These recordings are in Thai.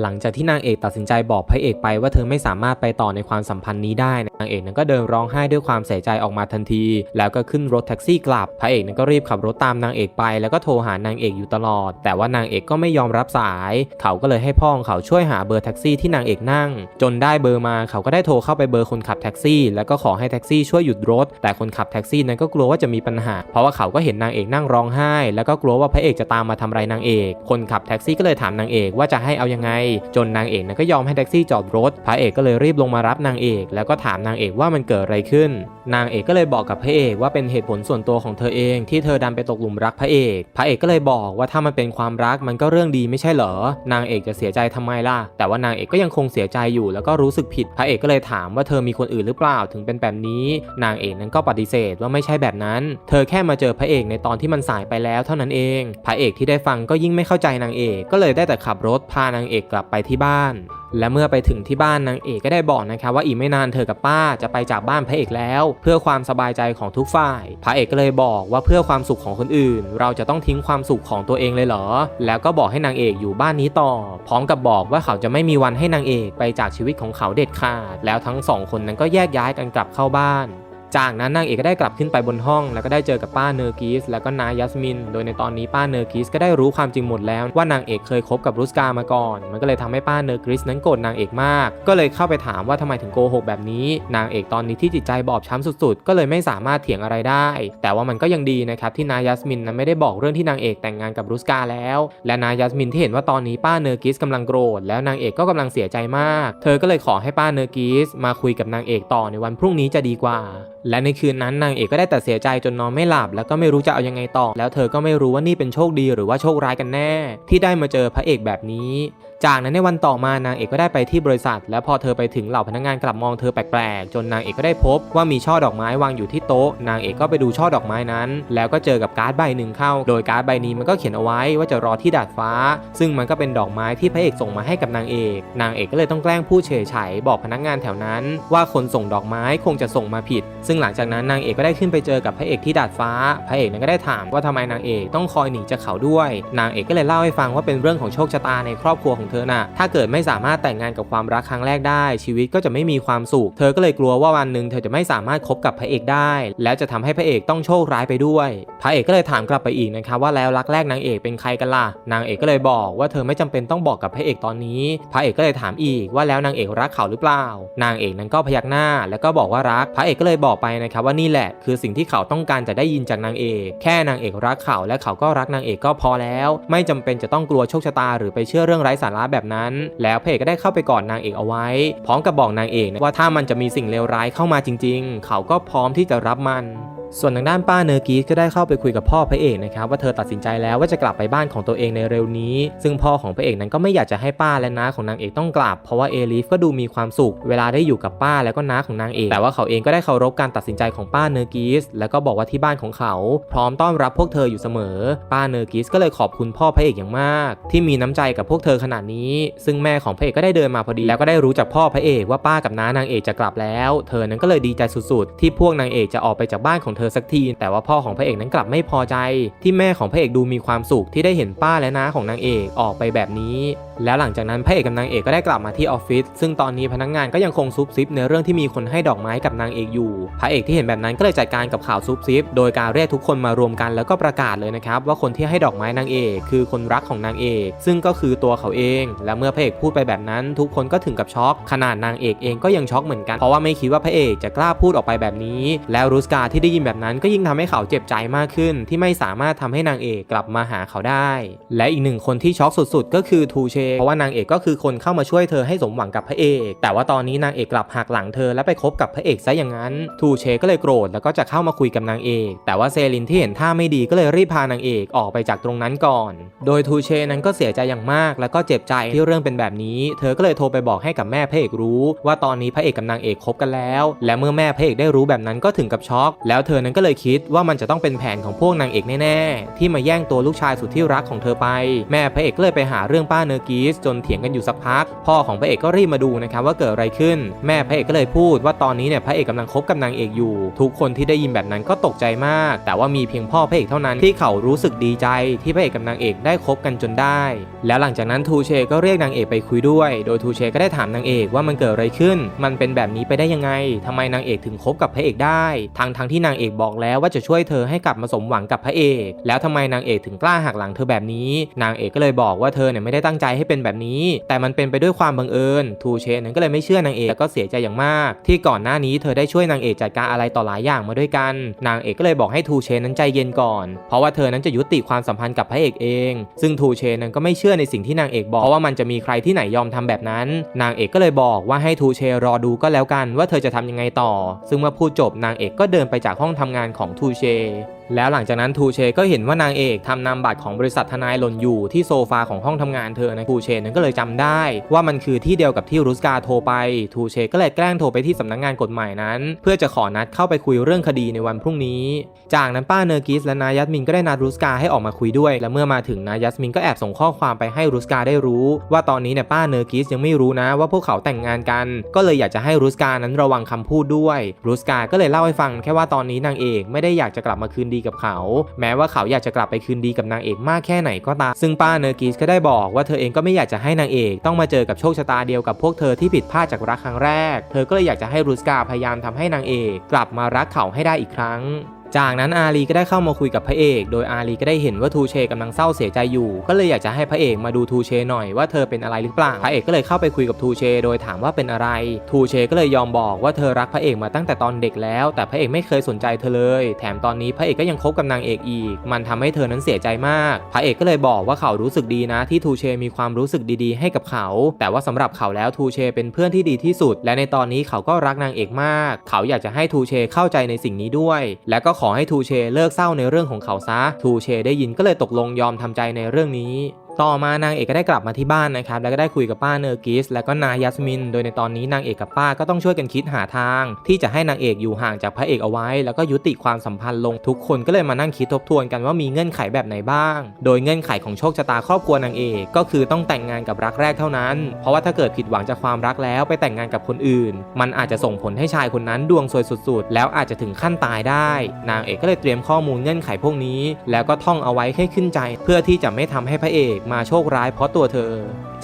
หลังจากที่นางเอกตัดสินใจบอกพระเอกไปว่าเธอไม่สามารถไปต่อในความสัมพันธ์นี้ได้ นางเอกนั้นก็เดินร้องไห้ด้วยความเสียใจออกมาทันที แล้วก็ขึ้นรถแท็กซี่กลับ พระเอกนั้นก็รีบขับรถตามนางเอกไป แล้วก็โทรหานางเอกอยู่ตลอด แต่ว่านางเอกก็ไม่ยอมรับสาย เขาก็เลยให้พ่อของเขาช่วยหาเบอร์แท็กซี่ที่นางเอกนั่ง จนได้เบอร์มาเขาก็ได้โทรเข้าไปเบอร์คนขับแท็กซี่ แล้วก็ขอให้แท็กซี่ช่วยหยุดรถ แต่คนขับแท็กซี่นั้นก็กลัวว่าจะมีปัญหา เพราะว่าเขาก็เห็นนางเอกนั่งร้องไห้ แล้วก็กลัวว่าพระเอกจะตามมาทำไรนางเอก คนขับแท็กซี่ก็เลยถามนางเอกว่าจะให้เอายังไงจนนางเอกนั้นก็ยอมให้แท็กซี่จอดรถ พระเอกก็เลยรีบลงมารับนางเอก แล้วก็ถามนางเอกว่ามันเกิดอะไรขึ้น นางเอกก็เลยบอกกับพระเอกว่าเป็นเหตุผลส่วนตัวของเธอเอง ที่เธอดันไปตกหลุมรักพระเอก พระเอกก็เลยบอกว่าถ้ามันเป็นความรักมันก็เรื่องดีไม่ใช่เหรอ นางเอกจะเสียใจทำไมล่ะ แต่ว่านางเอกก็ยังคงเสียใจอยู่ แล้วก็รู้สึกผิด พระเอกก็เลยถามว่าเธอมีคนอื่นหรือเปล่าถึงเป็นแบบนี้ นางเอกนั้นก็ปฏิเสธว่าไม่ใช่แบบนั้น เธอแค่มาเจอพระเอกในตอนที่มันสายไปแล้วเท่านั้นเอง พระเอกที่ได้ฟังก็ยิ่งไม่เข้าใจนางเอก ก็เลยได้แต่ขับรถพานางเอกกลับไปที่บ้าน และเมื่อไปถึงที่บ้านนางเอกก็ได้บอกนะคะว่าอีกไม่นานเธอกับป้าจะไปจากบ้านพระเอกแล้ว เพื่อความสบายใจของทุกฝ่าย พระเอกก็เลยบอกว่าเพื่อความสุขของคนอื่น เราจะต้องทิ้งความสุขของตัวเองเลยเหรอ แล้วก็บอกให้นางเอกอยู่บ้านนี้ต่อ พร้อมกับบอกว่าเขาจะไม่มีวันให้นางเอกไปจากชีวิตของเขาเด็ดขาด แล้วทั้งสองคนนั้นก็แยกย้ายกันกลับเข้าบ้าน จากนั้นนางเอกก็ได้กลับขึ้นไปบนห้อง แล้วก็ได้เจอกับป้าเนอร์กิสแล้วก็นายยัสมิน โดยในตอนนี้ป้าเนอร์กิสก็ได้รู้ความจริงหมดแล้วว่านางเอกเคยคบกับรุสกามาก่อน มันก็เลยทำให้ป้าเนอร์กิสนั้นโกรธนางเอกมาก ก็เลยเข้าไปถามว่าทำไมถึงโกหกแบบนี้ นางเอกตอนนี้ที่จิตใจบอบช้ำสุดๆ ก็เลยไม่สามารถเถียงอะไรได้ แต่ว่ามันก็ยังดีนะครับที่นายยัสมินนั้นไม่ได้บอกเรื่องที่นางเอกแต่งงานกับรุสกาแล้ว และนายยัสมินที่เห็นว่าตอนนี้ป้าเนอร์กิสกำลังโกรธแล้วนางเอกก็กำลังเสียใจมาก เธอก็เลยขอให้ป้าเนอร์กิสมาคุยกับนางเอกต่อในวันพรุ่งนี้จะดีกว่าและในคืนนั้นนางเอกก็ได้แต่เสียใจจนนอนไม่หลับ แล้วก็ไม่รู้จะเอายังไงต่อ แล้วเธอก็ไม่รู้ว่านี่เป็นโชคดีหรือว่าโชคร้ายกันแน่ ที่ได้มาเจอพระเอกแบบนี้ จากนั้นในวันต่อมานางเอกก็ได้ไปที่บริษัท แล้วพอเธอไปถึงเหล่าพนักงานกลับมองเธอแปลกๆ จนนางเอกก็ได้พบว่ามีช่อดอกไม้วางอยู่ที่โต๊ะ นางเอกก็ไปดูช่อดอกไม้นั้น แล้วก็เจอกับการ์ดใบหนึ่งเข้า โดยการ์ดใบนี้มันก็เขียนเอาไว้ว่าจะรอที่ดาดฟ้า ซึ่งมันก็เป็นดอกไม้ที่พระเอกส่งมาให้กับนางเอก นางเอกก็เลยต้องแกล้งพูดเฉยไฉบอกพนักงานแถวนั้น ว่าคนส่งดอกไม้คงจะส่งมาผิด ซึ่งหลังจากนั้นนางเอกก็ได้ขึ้นไปเจอกับพระเอกที่ดาดฟ้า พระเอกนั้นก็ได้ถามว่าทำไมนางเอกต้องคอยหนีจากเขาด้วย นางเอกก็เลยเล่าให้ฟังว่าเป็นเรื่องของโชคชะตาในครอบครัวของเธอน่ะถ้าเกิดไม่สามารถแต่งงานกับความรักครั้งแรกได้ ชีวิตก็จะไม่มีความสุข เธอก็เลยกลัวว่าวันหนึ่งเธอจะไม่สามารถคบกับพระเอกได้ แล้วจะทำให้พระเอกต้องโชคร้ายไปด้วย พระเอกก็เลยถามกลับไปอีกนะครับว่าแล้วรักแรกนางเอกเป็นใครกันล่ะ นางเอกก็เลยบอกว่าเธอไม่จำเป็นต้องบอกกับพระเอกตอนนี้ พระเอกก็เลยถามอีกว่าแล้วนางเอกรักเขาหรือเปล่า นางเอกนั้นก็พยักหน้า แล้วก็บอกว่ารัก พระเอกก็เลยบอกไปนะครับว่านี่แหละคือสิ่งที่เขาต้องการจะได้ยินจากนางเอก แค่นางเอกรักเขาและเขาก็รักนางเอกก็พอแล้ว ไม่จำเป็นจะต้องกลัวโชคชะตาหรือไปเชื่อเรื่องไร้สาระแบบนั้น แล้วพระเอกก็ได้เข้าไปกอดนางเอกเอาไว้ พร้อมกับบอกนางเอกว่าถ้ามันจะมีสิ่งเลวร้ายเข้ามาจริง ๆ เขาก็พร้อมที่จะรับมัน ส่วนทางด้านป้าเนอร์กีสก็ได้เข้าไปคุยกับพ่อพระเอกนะครับว่าเธอตัดสินใจแล้วว่าจะกลับไปบ้านของตัวเองในเร็วนี้ ซึ่งพ่อของพระเอกนั้นก็ไม่อยากจะให้ป้าและน้าของนางเอกต้องกลับ เพราะว่าเอลิฟก็ดูมีความสุข เวลาได้อยู่กับป้าแล้วก็น้าของนางเอก แต่ว่าเขาเองก็ได้เคารพการตัดสินใจของป้าเนอร์กีสแล้วก็บอกว่าที่บ้านของเขา พร้อมต้อนรับพวกเธออยู่เสมอ ป้าเนอร์กีสก็เลยขอบคุณพ่อพระเอกอย่างมาก ที่มีน้ำใจกับพวกเธอขนาดนี้ ซึ่งแม่ของพระเอกก็ได้เดินมาพอดี แล้วก็ได้รู้จากพ่อพระเอกว่าป้ากับน้านางเอกจะกลับแล้ว เธอนั้นก็เลยดีใจสุด ๆ ที่พวกนางเอกจะออกไปจากบ้านของเธอสักที แต่ว่าพ่อของพระเอกนั้นกลับไม่พอใจ ที่แม่ของพระเอกดูมีความสุขที่ได้เห็นป้าและน้าของนางเอกออกไปแบบนี้ แล้วหลังจากนั้นพระเอกกับนางเอกก็ได้กลับมาที่ออฟฟิศซึ่งตอนนี้พนักงานก็ยังคงซุบซิบในเรื่องที่มีคนให้ดอกไม้กับนางเอกอยู่ พระเอกที่เห็นแบบนั้นก็เลยจัดการกับข่าวซุบซิบโดยการเรียกทุกคนมารวมกันแล้วก็ประกาศเลยนะครับว่าคนที่ให้ดอกไม้นางเอกคือคนรักของนางเอก ซึ่งก็คือตัวเขาเอง และเมื่อพระเอกพูดไปแบบนั้น ทุกคนก็ถึงกับช็อก ขนาดนางเอกเองก็ยังช็อกเหมือนกันเพราะว่าไม่คิดว่าพระเอกจะกล้าพูดออกไปแบบนี้ แล้วรูสกาที่ได้ยินแบบแบบนั้นก็ยิ่งทำให้เขาเจ็บใจมากขึ้น ที่ไม่สามารถทำให้นางเอกกลับมาหาเขาได้ และอีกหนึ่งคนที่ช็อกสุดๆ ก็คือทูเชเพราะว่านางเอกก็คือคนเข้ามาช่วยเธอให้สมหวังกับพระเอก แต่ว่าตอนนี้นางเอกกลับหักหลังเธอและไปคบกับพระเอกซะอย่างนั้น ทูเชก็เลยโกรธแล้วก็จะเข้ามาคุยกับนางเอก แต่ว่าเซรินที่เห็นท่าไม่ดีก็เลยรีบพานางเอกออกไปจากตรงนั้นก่อน โดยทูเชนั้นก็เสียใจอย่างมาก แล้วก็เจ็บใจที่เรื่องเป็นแบบนี้ เธอก็เลยโทรไปบอกให้กับแม่พระเอกรู้ ว่าตอนนี้พระเอกกับนางเอกคบกันแล้ว และเมื่อแม่พระเอกได้รู้แบบนั้นก็ถึงกับช็อก แล้วเธออนั้นก็เลยคิดว่ามันจะต้องเป็นแผนของพวกนางเอกแน่ๆ ที่มาแย่งตัวลูกชายสุดที่รักของเธอไป แม่พระเอกก็เลยไปหาเรื่องป้าเนอร์กิสจนเถียงกันอยู่สักพัก พ่อของพระเอกก็รีบมาดูนะครับว่าเกิดอะไรขึ้น แม่พระเอกก็เลยพูดว่าตอนนี้เนี่ยพระเอกกำลังคบกับนางเอกอยู่ ทุกคนที่ได้ยินแบบนั้นก็ตกใจมาก แต่ว่ามีเพียงพ่อพระเอกเท่านั้นที่เขารู้สึกดีใจ ที่พระเอกกับนางเอกได้คบกันจนได้ แล้วหลังจากนั้นทูเชก็เรียกนางเอกไปคุยด้วย โดยทูเชก็ได้ถามนางเอกว่ามันเกิดอะไรขึ้น มันเป็นแบบนี้ไปได้ยังไงทำไมนางเอกถึงคบกับพระเอกได้ทั้งทั้งที่นางเอกบอกแล้วว่าจะช่วยเธอให้กลับมาสมหวังกับพระเอก แล้วทำไมนางเอกถึงกล้าหักหลังเธอแบบนี้ นางเอกก็เลยบอกว่าเธอเนี่ยไม่ได้ตั้งใจให้เป็นแบบนี้ แต่มันเป็นไปด้วยความบังเอิญทูเชนั้นก็เลยไม่เชื่อนางเอกแล้วก็เสียใจอย่างมาก ที่ก่อนหน้านี้เธอได้ช่วยนางเอกจัดการอะไรต่อหลายอย่างมาด้วยกัน นางเอกก็เลยบอกให้ทูเชนั้นใจเย็นก่อน เพราะว่าเธอนั้นจะยุติความสัมพันธ์กับพระเอกเอง ซึ่งทูเชนั้นก็ไม่เชื่อในสิ่งที่นางเอกบอกเพราะว่ามันจะมีใครที่ไหนยอมทำแบบนั้น นางเอกก็เลยบอกว่าให้ทูเชรอดูก็แล้วกัน ว่าเธอจะทำยังไงต่อ ซึ่งเมื่อพูดจบนางเอกก็เดินไปจากห้องทำงานของทูเช แล้วหลังจากนั้นทูเชก็เห็นว่านางเอกทำนามบัตรของบริษัททนายหล่นอยู่ที่โซฟาของห้องทำงานเธอนะทูเชนั้นก็เลยจำได้ ว่ามันคือที่เดียวกับที่รุสกาโทรไปทูเชก็เลยแกล้งโทรไปที่สำนักงานกฎหมายนั้น เพื่อจะขอนัดเข้าไปคุยเรื่องคดีในวันพรุ่งนี้ จากนั้นป้าเนอร์กิสและนายัสมินก็ได้นัดรุสกาให้ออกมาคุยด้วย และเมื่อมาถึงนายัสมินก็แอบส่งข้อความไปให้รุสกาได้รู้ ว่าตอนนี้เนี่ยป้าเนอร์กิสยังไม่รู้นะว่าพวกเขาแต่งงานกัน ก็เลยอยากจะให้รุสกานั้นระวังคำพูดด้วยรุสกาก็เลยเล่าให้ฟังแค่ว่าตอนนี้นางเอกไม่ได้อยากจะกลับมาคืนดีกับเขา แม้ว่าเขาอยากจะกลับไปคืนดีกับนางเอกมากแค่ไหนก็ตามซึ่งป้าเนอร์กิสก็ได้บอกว่าเธอเองก็ไม่อยากจะให้นางเอกต้องมาเจอกับโชคชะตาเดียวกับพวกเธอที่ผิดพลาดจากรักครั้งแรก เธอก็เลยอยากจะให้รูสกาพยายามทำให้นางเอก กลับมารักเขาให้ได้อีกครั้ง จากนั้นอาลีก็ได้เข้ามาคุยกับพระเอก โดยอาลีก็ได้เห็นว่าทูเชกำลังเศร้าเสียใจอยู่ ก็เลยอยากจะให้พระเอกมาดูทูเชหน่อยว่าเธอเป็นอะไรหรือเปล่า พระเอกก็เลยเข้าไปคุยกับทูเช โดยถามว่าเป็นอะไร ทูเชก็เลยยอมบอกว่าเธอรักพระเอกมาตั้งแต่ตอนเด็กแล้ว แต่พระเอกไม่เคยสนใจเธอเลย แถมตอนนี้พระเอกก็ยังคบกับนางเอกอีก มันทำให้เธอนั้นเสียใจมาก พระเอกก็เลยบอกว่าเขารู้สึกดีนะ ที่ทูเชมีความรู้สึกดีๆ ให้กับเขา แต่ว่าสำหรับเขาแล้วทูเชเป็นเพื่อนที่ดีที่สุด และในตอนนี้เขาก็รักนางเอกมาก เขาอยากจะให้ทูเชเข้าใจในสิ่งนี้ด้วย และก็ขอให้ทูเชเลิกเศร้าในเรื่องของเขาซะ ทูเชได้ยินก็เลยตกลงยอมทำใจในเรื่องนี้ ต่อมานางเอกก็ได้กลับมาที่บ้านนะครับแล้วก็ได้คุยกับป้าเนอร์กิสและก็นายยัสมิน โดยในตอนนี้นางเอกกับป้าก็ต้องช่วยกันคิดหาทาง ที่จะให้นางเอกอยู่ห่างจากพระเอกเอาไว้ แล้วก็ยุติความสัมพันธ์ลงทุกคนก็เลยมานั่งคิดทบทวนกันว่ามีเงื่อนไขแบบไหนบ้าง โดยเงื่อนไขของโชคชะตาครอบครัวนางเอกก็คือต้องแต่งงานกับรักแรกเท่านั้น เพราะว่าถ้าเกิดผิดหวังจากความรักแล้วไปแต่งงานกับคนอื่น มันอาจจะส่งผลให้ชายคนนั้นดวงซวยสุด ๆ แล้วอาจจะถึงขั้นตายได้ นางเอกก็เลยเตรียมข้อมูลเงื่อนไขพวกนี้ แล้วก็ท่องเอาไว้ให้ขึ้นใจ เพื่อที่จะไม่ทำให้พระเอกมาโชคร้ายเพราะตัวเธอ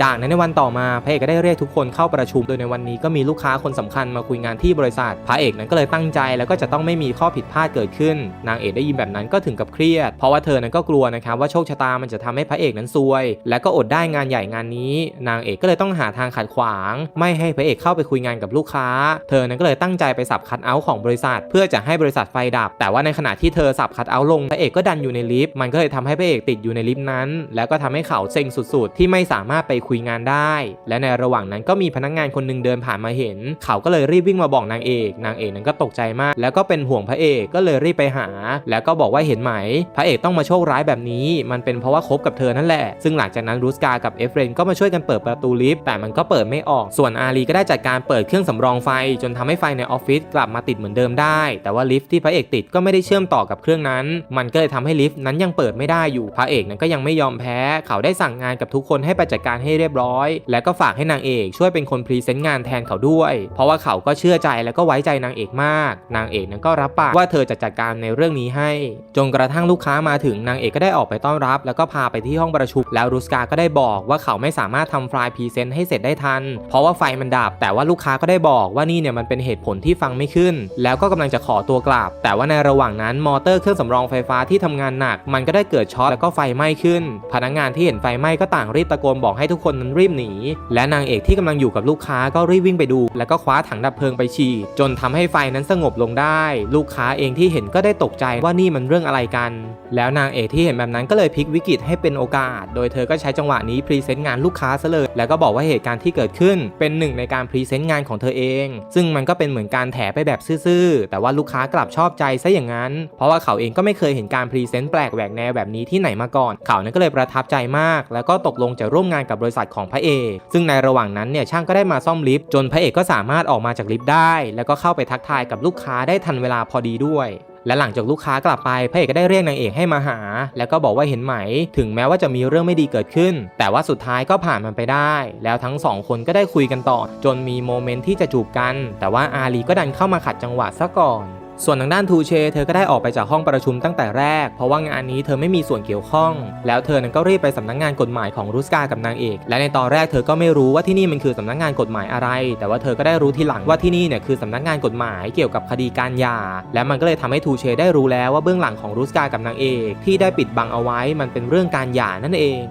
จากนั้นในวันต่อมาพระเอกก็ได้เรียกทุกคนเข้าประชุม โดยในวันนี้ก็มีลูกค้าคนสำคัญมาคุยงานที่บริษัท พระเอกนั้นก็เลยตั้งใจแล้วก็จะต้องไม่มีข้อผิดพลาดเกิดขึ้น นางเอกได้ยินแบบนั้นก็ถึงกับเครียด เพราะว่าเธอนั้นก็กลัวนะครับว่าโชคชะตามันจะทำให้พระเอกนั้นซวย และก็อดได้งานใหญ่งานนี้ นางเอกก็เลยต้องหาทางขัดขวาง ไม่ให้พระเอกเข้าไปคุยงานกับลูกค้า เธอนั้นก็เลยตั้งใจไปสับคัดเอาท์ของบริษัท เพื่อจะให้บริษัทไฟดับ แต่ว่าในขณะที่เธอสับคัดเอาท์ลงพระเอกก็ดันอยู่ในลิฟต์มันก็เลยทำให้พระเอกติดอยู่ในลิฟต์นั้น แล้วก็ทำให้เขาเซ็งสุด ๆ ที่ไม่สามารถไปคุยงานได้ และในระหว่างนั้นก็มีพนักงานคนหนึงเดินผ่านมาเห็น เขาก็เลยรีบวิ่งมาบอกนางเอก นางเอกนั้นก็ตกใจมาก แล้วก็เป็นห่วงพระเอกก็เลยรีบไปหา แล้วก็บอกว่าเห็นไหม พระเอกต้องมาโชคร้ายแบบนี้ มันเป็นเพราะว่าคบกับเธอนั่นแหละ ซึ่งหลังจากนั้นรูสกากับเอฟเรนก็มาช่วยกันเปิดประตูลิฟต์แต่มันก็เปิดไม่ออก ส่วนอารีก็ได้จัดการเปิดเครื่องสำรองไฟ จนทำให้ไฟในออฟฟิศกลับมาติดเหมือนเดิมได้ แต่ว่าลิฟต์ที่พระเอกติดก็ไม่ได้เชื่อมต่อกับเครื่องนั้น มันก็เลยทำให้ลิฟต์นั้นยังเปิดไม่ได้อยู่ พระเอกนั้นก็ยังไม่ยอมแพ้ เขาได้สั่งงานกับทุกคนให้ไปจัดการให้เรียบร้อย และก็ฝากให้นางเอกช่วยเป็นคนพรีเซนต์งานแทนเขาด้วย เพราะว่าเขาก็เชื่อใจแล้วก็ไว้ใจนางเอกมาก นางเอกนั้นก็รับปากว่าเธอจะจัดการในเรื่องนี้ให้ จนกระทั่งลูกค้ามาถึงนางเอกก็ได้ออกไปต้อนรับ แล้วก็พาไปที่ห้องประชุมแล้วรุสกาก็ได้บอกว่าเขาไม่สามารถทำไฟล์พรีเซนต์ให้เสร็จได้ทัน เพราะว่าไฟมันดับ แต่ว่าลูกค้าก็ได้บอกว่านี่เนี่ยมันเป็นเหตุผลที่ฟังไม่ขึ้น แล้วก็กำลังจะขอตัวกลับ แต่ว่าในระหว่างนั้นมอเตอร์เครื่องสำรองไฟฟ้าที่ทำงานหนัก มันก็ได้เกิดช็อตแล้วก็ไฟไหม้ขึ้น พนักงานที่เห็นไฟไหม้ก็ต่างรีบตะโกนบอกให้ทุกคนนั้นรีบหนี และนางเอกที่กำลังอยู่กับลูกค้าก็รีบวิ่งไปดู แล้วก็คว้าถังดับเพลิงไปฉีดจนทำให้ไฟนั้นสงบลงได้ ลูกค้าเองที่เห็นก็ได้ตกใจว่านี่มันเรื่องอะไรกัน แล้วนางเอกที่เห็นแบบนั้นก็เลยพลิกวิกฤตให้เป็นโอกาส โดยเธอก็ใช้จังหวะนี้พรีเซนต์งานลูกค้าซะเลย แล้วก็บอกว่าเหตุการณ์ที่เกิดขึ้น เป็นหนึ่งในการพรีเซนต์งานของเธอเอง ซึ่งมันก็เป็นเหมือนการแถไปแบบซื่อๆ แต่ว่าลูกค้ากลับชอบใจซะอย่างนั้น เพราะว่าเขาเองก็ไม่เคยเห็นการพรีเซนต์แปลกแหวกแนวแบบนี้ที่ไหนมาก่อน เขานั้นก็เลยประทับใจมาก แล้วก็ตกลงจะร่วมงานกับบริษัทของพระเอก ซึ่งในระหว่างนั้นเนี่ยช่างก็ได้มาซ่อมลิฟต์จนพระเอกก็สามารถออกมาจากลิฟต์ได้ แล้วก็เข้าไปทักทายกับลูกค้าได้ทันเวลาพอดีด้วยและหลังจากลูกค้ากลับไปพระเอกก็ได้เรียกนางเอกให้มาหา แล้วก็บอกว่าเห็นไหม ถึงแม้ว่าจะมีเรื่องไม่ดีเกิดขึ้น แต่ว่าสุดท้ายก็ผ่านมันไปได้ แล้วทั้งสองคนก็ได้คุยกันต่อ จนมีโมเมนต์ที่จะจูบกัน แต่ว่าอาลีก็ดันเข้ามาขัดจังหวะซะก่อน ส่วนทางด้านทูเชเธอก็ได้ออกไปจากห้องประชุมตั้งแต่แรก เพราะว่างานนี้เธอไม่มีส่วนเกี่ยวข้อง แล้วเธอนั้นก็รีบไปสำนักงานกฎหมายของรุสกากับนางเอก และในตอนแรกเธอก็ไม่รู้ว่าที่นี่มันคือสำนักงานกฎหมายอะไร แต่ว่าเธอก็ได้รู้ทีหลังว่าที่นี่เนี่ยคือสำนักงานกฎหมายเกี่ยวกับคดีการหย่า และมันก็เลยทำให้ทูเชได้รู้แล้วว่าเบื้องหลังของรุสกากับนางเอก ที่ได้ปิดบังเอาไว้มันเป็นเรื่องการหย่านั่นเอง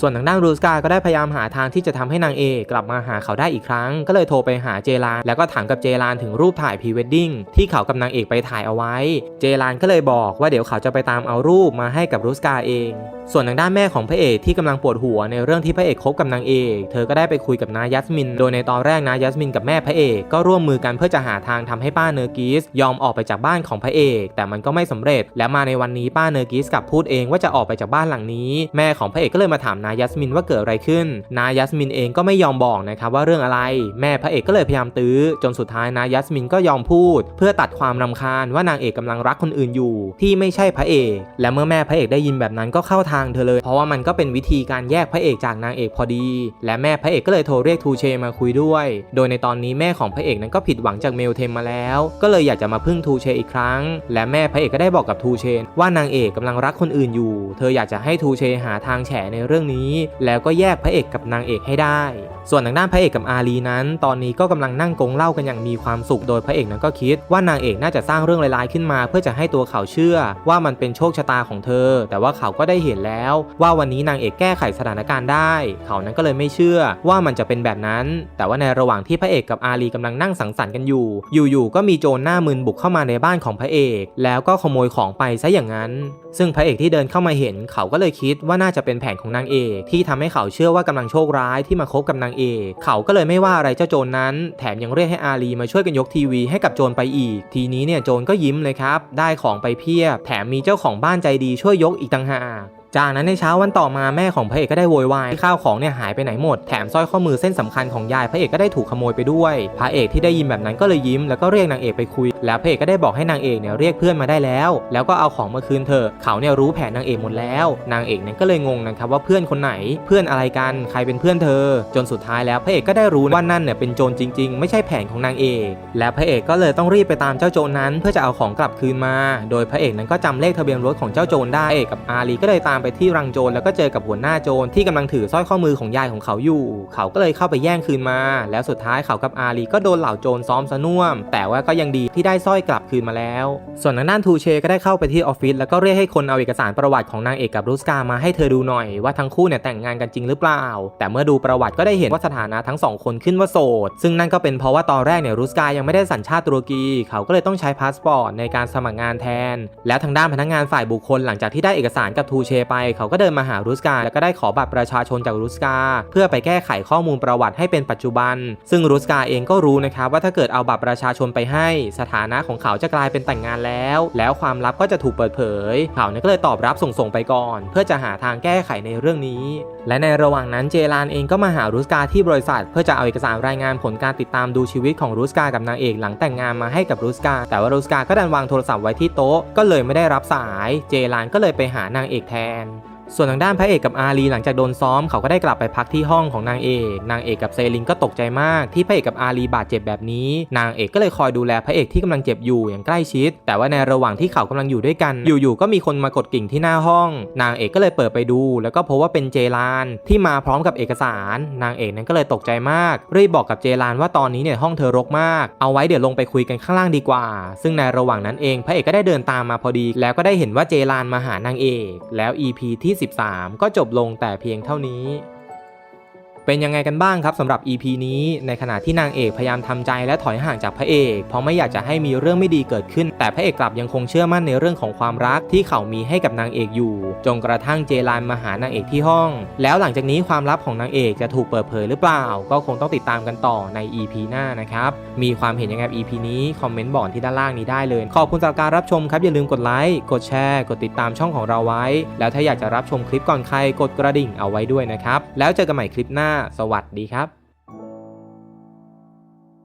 ส่วนทางด้านรูสกาก็ได้พยายามหาทางที่จะทำให้นางเอกกลับมาหาเขาได้อีกครั้ง ก็เลยโทรไปหาเจรานแล้วก็ถามกับเจรานถึงรูปถ่ายพรีเวดดิ้งที่เขากับนางเอกไปถ่ายเอาไว้ เจรานก็เลยบอกว่าเดี๋ยวเขาจะไปตามเอารูปมาให้กับรูสกาเองส่วนทางด้านแม่ของพระเอกที่กำลังปวดหัวในเรื่องที่พระเอกคบกับนางเอก เธอก็ได้ไปคุยกับนายัสมิน โดยในตอนแรกนายัสมินกับแม่พระเอกก็ร่วมมือกันเพื่อจะหาทางทำให้ป้าเนอร์กิสยอมออกไปจากบ้านของพระเอก แต่มันก็ไม่สำเร็จ และมาในวันนี้ป้าเนอร์กิสกลับพูดเองว่าจะออกไปจากบ้านหลังนี้ แม่ของพระเอกก็เลยมาถามนายัสมินว่าเกิดอะไรขึ้น นายัสมินเองก็ไม่ยอมบอกนะครับว่าเรื่องอะไร แม่พระเอกก็เลยพยายามตื้อ จนสุดท้ายนายัสมินก็ยอมพูด เพื่อตัดความรำคาญว่านางเอกกำลังรักคนอื่นอยู่ ที่ไม่ใช่พระเอก และเมื่อแม่พระเอกได้ยินแบบนั้นก็เข้าทางเธอเลย เพราะว่ามันก็เป็นวิธีการแยกพระเอกจากนางเอกพอดี และแม่พระเอกก็เลยโทรเรียกทูเชมาคุยด้วย โดยในตอนนี้แม่ของพระเอกนั้นก็ผิดหวังจากเมลเทมมาแล้ว ก็เลยอยากจะมาพึ่งทูเชอีกครั้ง และแม่พระเอกก็ได้บอกกับทูเชว่านางเอกกำลังรักคนอื่นอยู่ เธออยากจะให้ทูเชหาทางแฉในเรื่องนี้ แล้วก็แยกพระเอกกับนางเอกให้ได้ ส่วนทางด้านพระเอกกับอาลีนั้น ตอนนี้ก็กำลังนั่งกงเล่ากันอย่างมีความสุข โดยพระเอกนั้นก็คิดว่านางเอกน่าจะสร้างเรื่องร้ายๆขึ้นมา เพื่อจะให้ตัวเขาเชื่อว่ามันเป็นโชคชะตาของเธอ แต่ว่าเขาก็ได้เห็นแล้ว ว่าวันนี้นางเอกแก้ไขสถานการณ์ได้ เขานั้นก็เลยไม่เชื่อว่ามันจะเป็นแบบนั้น แต่ว่าในระหว่างที่พระเอกกับอาลีกำลังนั่งสังสรรค์กันอยู่ อยู่ๆก็มีโจรหน้ามึนบุกเข้ามาในบ้านของพระเอก แล้วก็ขโมยของไปซะอย่างนั้น ซึ่งพระเอกที่เดินเข้ามาเห็น เขาก็เลยคิดว่าน่าจะเป็นแผนของนางเอกที่ทำให้เขาเชื่อว่ากำลังโชคร้ายที่มาคบกับนางเอกเขาก็เลยไม่ว่าอะไรเจ้าโจรนั้น แถมยังเรียกให้อาลีมาช่วยกันยกทีวีให้กับโจรไปอีก ทีนี้เนี่ยโจรก็ยิ้มเลยครับ ได้ของไปเพียบ แถมมีเจ้าของบ้านใจดีช่วยยกอีกต่างหาก จากนั้นในเช้าวันต่อมาแม่ของพระเอกก็ได้โวยวายที่ข้าวของเนี่ยหายไปไหนหมด แถมสร้อยข้อมือเส้นสำคัญของยายพระเอกก็ได้ถูกขโมยไปด้วย พระเอกที่ได้ยินแบบนั้นก็เลยยิ้มแล้วก็เรียกนางเอกไปคุย แล้วพระเอกก็ได้บอกให้นางเอกเนี่ยเรียกเพื่อนมาได้แล้ว แล้วก็เอาของมาคืนเธอ เขาเนี่ยรู้แผนนางเอกหมดแล้ว นางเอกเนี่ยก็เลยงงนะครับว่าเพื่อนคนไหน เพื่อนอะไรกันใครเป็นเพื่อนเธอ จนสุดท้ายแล้วพระเอกก็ได้รู้ว่านั่นเนี่ยเป็นโจรจริง ๆ ไม่ใช่แผนของนางเอก และพระเอกก็เลยต้องรีบไปตามเจ้าโจรนั้น เพื่อจะเอาของกลับคืนมา โดยพระเอกนั้นก็จำเลขทะเบียนรถของเจ้าโจรได้เอกกับอาลีก็เลยตามไปที่รังโจรแล้วก็เจอกับหัวหน้าโจรที่กำลังถือสร้อยข้อมือของยายของเขาอยู่ เขาก็เลยเข้าไปแย่งคืนมา แล้วสุดท้ายเขากับอาลีก็โดนเหล่าโจรซ้อมซะน่วม แต่ว่าก็ยังดีที่ได้สร้อยกลับคืนมาแล้ว ส่วนทางด้านทูเชก็ได้เข้าไปที่ออฟฟิศแล้วก็เรียกให้คนเอาเอกสารประวัติของนางเอกกับรุสกามาให้เธอดูหน่อยว่าทั้งคู่เนี่ยแต่งงานกันจริงหรือเปล่า แต่เมื่อดูประวัติก็ได้เห็นว่าสถานะทั้งสองคนขึ้นว่าโสด ซึ่งนั่นก็เป็นเพราะว่าตอนแรกเนี่ยรุสกายังไม่ได้สัญชาติตุรกี เขาก็เลยต้องใช้พาสปอร์ตในการสมัครงานแทน แล้วทางด้านพนักงานฝ่ายบุคคลหลังจากที่ได้เอกสารกับทูเชไปเขาก็เดินมาหารุสกาแล้วก็ได้ขอบัตรประชาชนจากรุสกา เพื่อไปแก้ไขข้อมูลประวัติให้เป็นปัจจุบัน ซึ่งรุสกาเองก็รู้นะครับว่าถ้าเกิดเอาบัตรประชาชนไปให้ สถานะของเขาจะกลายเป็นแต่งงานแล้ว แล้วความลับก็จะถูกเปิดเผย เขาเนี่ยก็เลยตอบรับส่งๆไปก่อน เพื่อจะหาทางแก้ไขในเรื่องนี้ และในระหว่างนั้นเจรานเองก็มาหารุสกาที่บริษัท เพื่อจะเอาเอกสารรายงานผลการติดตามดูชีวิตของรุสกากับนางเอกหลังแต่งงานมาให้กับรุสกา แต่ว่ารุสกาก็ดันวางโทรศัพท์ไว้ที่โต๊ะก็เลยไม่ได้รับสาย เจรานก็เลยไปหานางเอกแทน and ส่วนทางด้านพระเอกกับอาลีหลังจากโดนซ้อมเขาก็ได้กลับไปพักที่ห้องของนางเอก นางเอกกับเซลินก็ตกใจมากที่พระเอกกับอาลีบาดเจ็บแบบนี้ นางเอกก็เลยคอยดูแลพระเอกที่กำลังเจ็บอยู่อย่างใกล้ชิด แต่ว่าในระหว่างที่เขากำลังอยู่ด้วยกัน อยู่ๆก็มีคนมากดกิ่งที่หน้าห้อง นางเอกก็เลยเปิดไปดู แล้วก็พบว่าเป็นเจรานที่มาพร้อมกับเอกสาร นางเอกนั้นก็เลยตกใจมากรีบบอกกับเจรานว่าตอนนี้เนี่ยห้องเธอรกมาก เอาไว้เดี๋ยวลงไปคุยกันข้างล่างดีกว่า ซึ่งในระหว่างนั้นเองพระเอกก็ได้เดินตามมาพอดี แล้วก็ได้เห็นว่าเจรานมาหานางเอก แล้ว EP ที่13 ก็จบลงแต่เพียงเท่านี้ เป็นยังไงกันบ้างครับสำหรับ EP นี้ในขณะที่นางเอกพยายามทำใจและถอยห่างจากพระเอก เพราะไม่อยากจะให้มีเรื่องไม่ดีเกิดขึ้น แต่พระเอกกลับยังคงเชื่อมั่นในเรื่องของความรักที่เขามีให้กับนางเอกอยู่ จนกระทั่งเจรานมาหานางเอกที่ห้อง แล้วหลังจากนี้ความลับของนางเอกจะถูกเปิดเผยหรือเปล่า ก็คงต้องติดตามกันต่อใน EP หน้านะครับมีความเห็นยังไง EP นี้คอมเมนต์บอกที่ด้านล่างนี้ได้เลย ขอบคุณสำหรับการรับชมครับอย่าลืมกดไลค์กดแชร์กดติดตามช่องของเราไว้ แล้วถ้าอยากจะรับชมคลิปก่อนใครกดกระดิ่งเอาไว้ด้วยนะครับแล้วเจอกันใหม่คลิปหน้าสวัสดีครับ